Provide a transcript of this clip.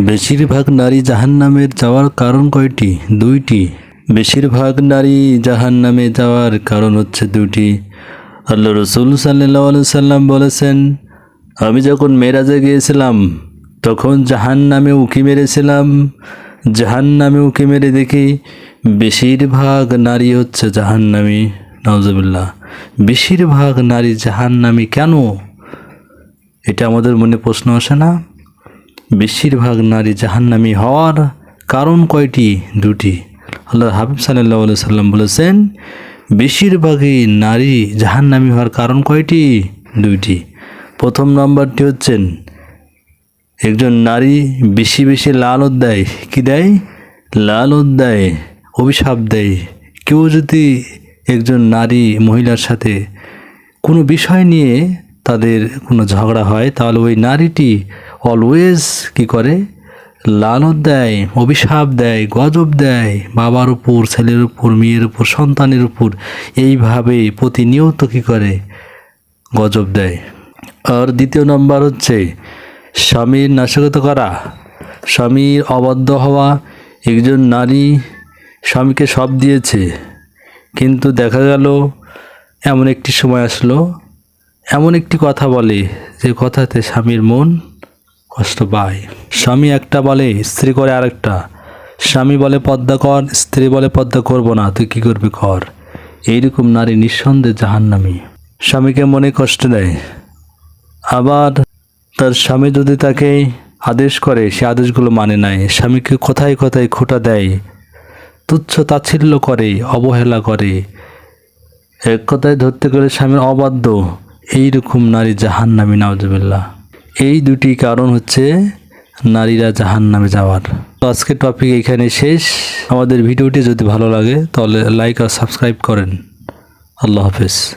বেশিরভাগ নারী জাহান্নামের যাওয়ার কারণ কয়টি? দুইটি। বেশিরভাগ নারী জাহান্নামে যাওয়ার কারণ হচ্ছে দুইটি। আল্লাহ রসুল সাল্লাহ সাল্লাম বলেছেন, আমি যখন মেরাজে গিয়েছিলাম, তখন জাহান নামে উকি মেরেছিলাম। জাহান নামে উকি মেরে দেখি বেশিরভাগ নারী হচ্ছে জাহান্নামী। নওয়াজবিল্লাহ বেশিরভাগ নারী জাহান্নামী কেন? এটা আমাদের মনে প্রশ্ন আসে না। বেশিরভাগ নারী জাহান্নামি হওয়ার কারণ কয়টি? দুটি। আল্লাহ হাবিব সাল্লাহ সাল্লাম বলেছেন, বেশিরভাগই নারী জাহান্নামি হওয়ার কারণ কয়টি? দুইটি। প্রথম নম্বরটি হচ্ছেন, একজন নারী বেশি বেশি লালত দেয়, কি দেয়? লালত দেয়, অভিশাপ দেয়। কেউ যদি একজন নারী মহিলার সাথে কোনো বিষয় নিয়ে তাদের কোনো ঝগড়া হয়, তাহলে ওই নারীটি অলওয়েজ কি করে? লালত দেয়, অভিশাপ দেয়, গজব দেয়, বাবার উপর, ছেলের উপর, মেয়ের উপর, সন্তানের উপর, এইভাবে প্রতিনিয়ত কি করে? গজব দেয়। আর দ্বিতীয় নম্বর হচ্ছে, স্বামীর নাশকতা করা। স্বামীর অবাধ্য হওয়া, একজন নারী স্বামীকে সব দিয়েছে, কিন্তু দেখা গেল, এমন একটি সময় আসলো এমন একটি কথা বলে যে কথাতে স্বামীর মন কষ্ট পায়। স্বামী একটা বলে, স্ত্রী করে আরেকটা। স্বামী বলে, পদ্মা কর, স্ত্রী বলে, পদ্মা করব না, তুই কী করবি কর। এইরকম নারী নিঃসন্দেহে জাহান্নামী। স্বামীকে মনে কষ্ট দেয়। আবার তার স্বামী যদি তাকে আদেশ করে, সে আদেশগুলো মানে নাই। স্বামীকে কোথায় কোথায় খোটা দেয়, তুচ্ছ তাচ্ছিল্য করে, অবহেলা করে। এক কথায় ধরতে গেলে স্বামীর অবাধ্য। এইরকম নারী জাহান নামি নাওজবিল্লা এই দুটি কারণ হচ্ছে নারীরা জাহান নামে যাওয়ার। তো আজকের টপিক এখানে শেষ। আমাদের ভিডিওটি যদি ভালো লাগে, তাহলে লাইক আর সাবস্ক্রাইব করেন। আল্লাহ হাফেজ।